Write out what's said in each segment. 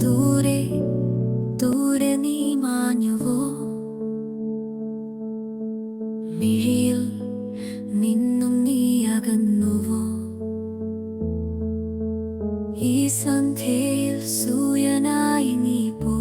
ദൂരെ ദൂരെ നീ മാഞ്ഞുവോ? മിഴിയിൽ ഈ സന്ധ്യയിൽ സൂര്യനായി നീ പോ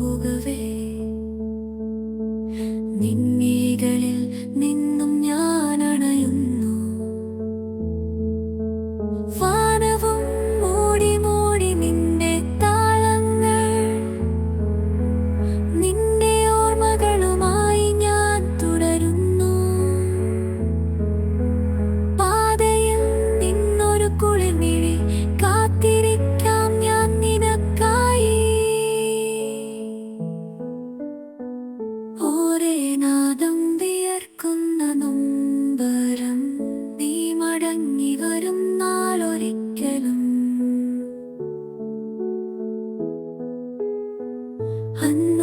안